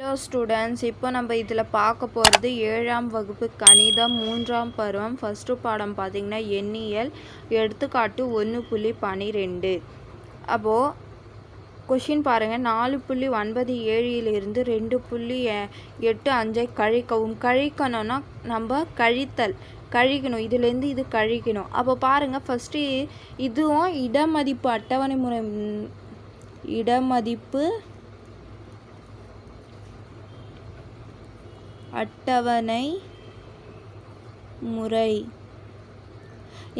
Hello students இப்போ நம்ம இதில் பார்க்க போகிறது ஏழாம் வகுப்பு கணிதம் மூன்றாம் பருவம். ஃபஸ்ட்டு பாடம் பார்த்திங்கன்னா எண்ணியல் எடுத்துக்காட்டு ஒன்று புள்ளி பனிரெண்டு. அப்போது கொஷின் பாருங்கள் நாலு புள்ளி ஒன்பது ஏழிலிருந்து ரெண்டு புள்ளி எட்டு அஞ்சை கழிக்கவும். கழிக்கணும்னா நம்ம கழித்தல். கழிக்கணும். இதுலேருந்து இது கழிக்கணும். அப்போ பாருங்கள் ஃபஸ்ட்டு இதுவும் இடமதிப்பு அட்டவணை முறை இடமதிப்பு அட்டவணை முறை.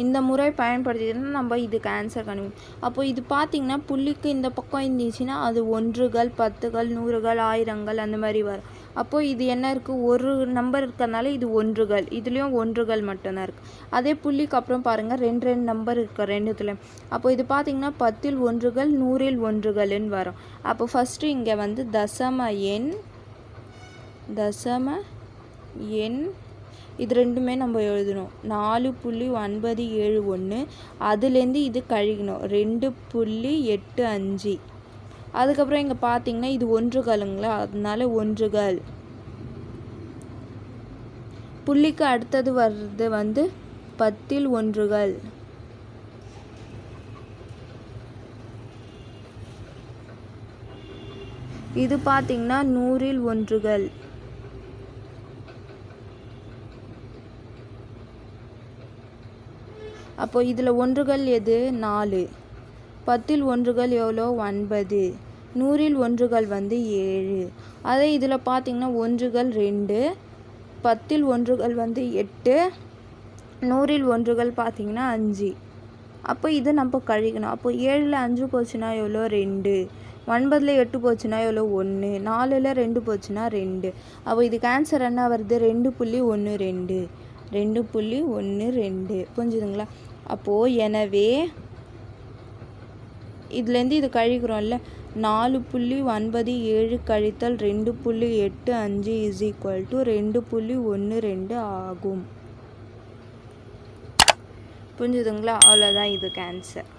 இந்த முறை பயன்படுத்தினா நம்ம இதுக்கு ஆன்சர் கண்டுபிடிக்கும் அப்போ இது பார்த்திங்கன்னா புள்ளிக்கு இந்த பக்கம் இருந்துச்சுன்னா அது ஒன்றுகள் பத்துகள் நூறுகள் ஆயிரங்கள் அந்த மாதிரி வரும். அப்போது இது என்ன இருக்குது ஒரு நம்பர் இருக்கிறதுனால இது ஒன்றுகள். இதுலேயும் ஒன்றுகள் மட்டும்தான் இருக்குது அதே புள்ளிக்கு அப்புறம் பாருங்கள் ரெண்டு ரெண்டு நம்பர் இருக்குது ரெண்டுத்துலேயும் அப்போ இது பார்த்திங்கன்னா பத்தில் ஒன்றுகள் நூறில் ஒன்றுகள்னு வரும். அப்போ ஃபஸ்ட்டு இங்கே வந்து தசம எண் தசம எண். இது ரெண்டுமே நம்ம எழுதணும். நாலு புள்ளி ஒன்பது ஏழு ஒன்று. அதுலேருந்து இது கழிக்கணும். ரெண்டு புள்ளி எட்டு அஞ்சு. அதுக்கப்புறம் இங்கே பார்த்தீங்கன்னா இது ஒன்றுகளுங்களா அதனால ஒன்றுகள் புள்ளிக்கு அடுத்தது வர்றது வந்து பத்தில் ஒன்றுகள் இது பார்த்தீங்கன்னா நூறில் ஒன்றுகள் அப்போ இதில் ஒன்றுகள் எது? நாலு. பத்தில் ஒன்றுகள் எவ்வளோ? ஒன்பது. நூறில் ஒன்றுகள் வந்து ஏழு. அதே இதில் பார்த்தீங்கன்னா ஒன்றுகள் ரெண்டு பத்தில் ஒன்றுகள் வந்து எட்டு நூறில் ஒன்றுகள் பார்த்தீங்கன்னா அஞ்சு. அப்போ இதை நம்ம கழிக்கணும். அப்போ ஏழில் அஞ்சு போச்சுன்னா எவ்வளோ? ரெண்டு. ஒன்பதில் எட்டு போச்சுன்னா எவ்வளோ? ஒன்று. நாலில் ரெண்டு போச்சுன்னா ரெண்டு. அப்போ இதுக்கு ஆன்சர் என்ன வருது? ரெண்டு புள்ளி ஒன்று ரெண்டு. ரெண்டு புள்ளி ஒன்று ரெண்டு. புரிஞ்சுதுங்களா? அப்போது எனவே இதுலேருந்து இது கழிக்கிறோம்ல. நாலு புள்ளி ஒன்பது ஏழு கழித்தல் ரெண்டு புள்ளி எட்டு அஞ்சு இஸ் ஈக்குவல் டு ரெண்டு புள்ளி ஒன்று ரெண்டு ஆகும். புரிஞ்சுதுங்களா? அவ்வளோதான் இதுக்கு ஆன்சர்